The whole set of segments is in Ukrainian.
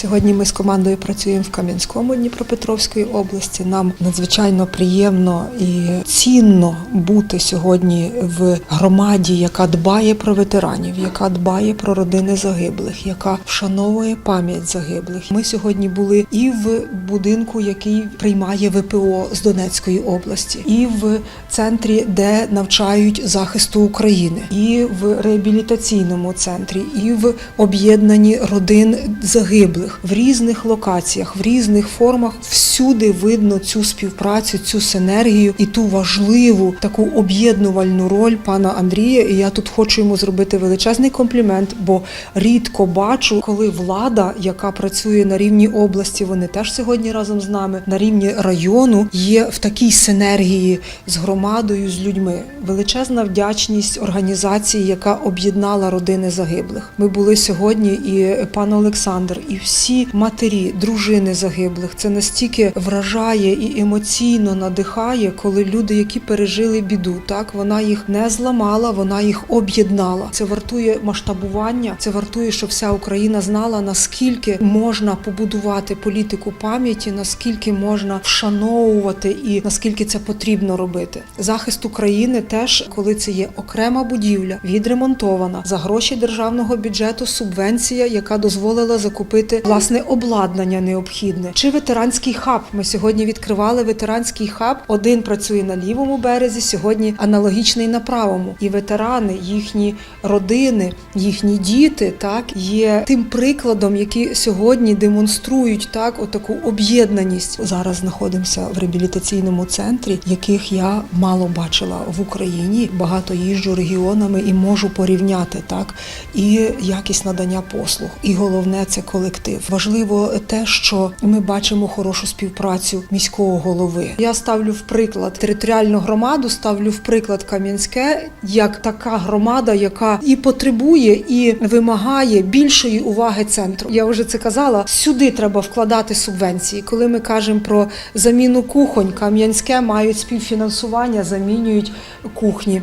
Сьогодні ми з командою працюємо в Кам'янському Дніпропетровської області. Нам надзвичайно приємно і цінно бути сьогодні в громаді, яка дбає про ветеранів, яка дбає про родини загиблих, яка вшановує пам'ять загиблих. Ми сьогодні були і в будинку, який приймає ВПО з Донецької області, і в центрі, де навчають захисту України, і в реабілітаційному центрі, і в об'єднанні родин загиблих в різних локаціях, в різних формах. Всюди видно цю співпрацю, цю синергію і ту важливу таку об'єднувальну роль пана Андрія. І я тут хочу йому зробити величезний комплімент, бо рідко бачу, коли влада, яка працює на рівні області, вони теж сьогодні разом з нами на рівні району є в такій синергії з громадою, з людьми. Величезна вдячність організації, яка об'єднала родини загиблих. Ми були сьогодні, і пан Олександр, і всі матері, дружини загиблих. Це настільки вражає і емоційно надихає, коли люди, які пережили біду, так вона їх не зламала, вона їх об'єднала. Це вартує масштабування. Це вартує, щоб вся Україна знала наскільки можна побудувати політику пам'яті, наскільки можна вшановувати і наскільки це потрібно робити. Захист України теж, коли це є окрема будівля, відремонтована за гроші державного бюджету, субвенція, яка дозволила закупити власне обладнання необхідне. Чи ветеранський хаб? Ми сьогодні відкривали ветеранський хаб. Один працює на лівому березі, сьогодні аналогічний на правому. І ветерани, їхні родини, їхні діти, так є тим прикладом, які сьогодні демонструють так отаку об'єднаність. Зараз знаходимося в реабілітаційному центрі, яких я мало бачила в Україні. Багато їжджу регіонами і можу порівняти так і якість надання послуг. І головне це колектив. Важливо те, що ми бачимо хорошу співпрацю міського голови. Я ставлю в приклад територіальну громаду, ставлю в приклад Кам'янське як така громада, яка і потребує, і вимагає більшої уваги центру. Я вже це казала. Сюди треба вкладати субвенції. Коли ми кажемо про заміну кухонь, Кам'янське мають співфінансування, замінюють кухні.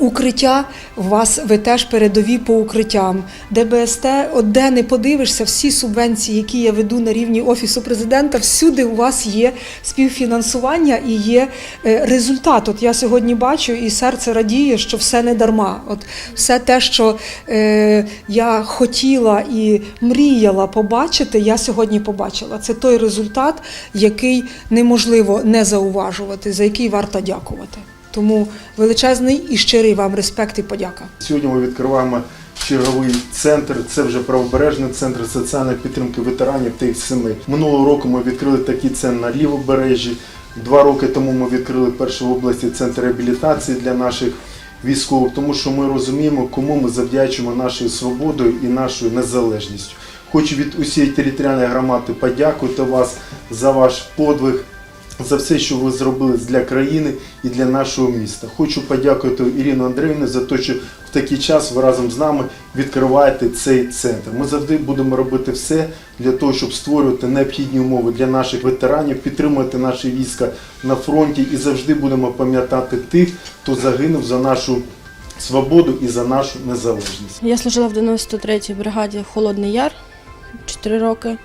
Укриття у вас ви теж передові по укриттям. ДБСТ, от де не подивишся, всі субвенції, які я веду на рівні офісу президента, всюди у вас є співфінансування і є е, результат. От я сьогодні бачу, і серце радіє, що все не дарма. От все те, що е, я хотіла і мріяла побачити, я сьогодні побачила. Це той результат, який неможливо не зауважувати, за який варто дякувати. Тому величезний і щирий вам респект і подяка. Сьогодні ми відкриваємо черговий центр. Це вже правобережний центр соціальної підтримки ветеранів та їх сімей. Минулого року ми відкрили такий центр на лівобережжі. Два роки тому ми відкрили перший в області центр реабілітації для наших військових, тому що ми розуміємо, кому ми завдячуємо нашою свободою і нашою незалежністю. Хочу від усієї територіальної громади подякувати вас за ваш подвиг за все, що ви зробили для країни і для нашого міста. Хочу подякувати Ірину Андріївні за те, що в такий час ви разом з нами відкриваєте цей центр. Ми завжди будемо робити все для того, щоб створювати необхідні умови для наших ветеранів, підтримувати наші війська на фронті і завжди будемо пам'ятати тих, хто загинув за нашу свободу і за нашу незалежність. Я служила в 93-й бригаді Холодний Яр 4 роки.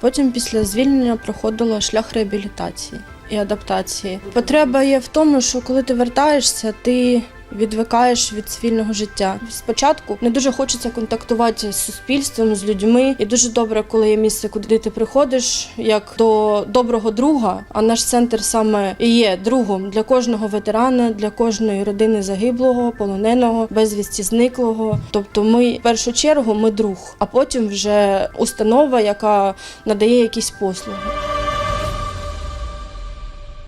Потім після звільнення проходила шлях реабілітації і адаптації. Потреба є в тому, що коли ти вертаєшся, ти відвикаєш від цивільного життя. Спочатку не дуже хочеться контактувати з суспільством, з людьми. І дуже добре, коли є місце, куди ти приходиш, як до доброго друга. А наш центр саме і є другом для кожного ветерана, для кожної родини загиблого, полоненого, безвісті зниклого. Тобто, ми в першу чергу ми друг, а потім вже установа, яка надає якісь послуги.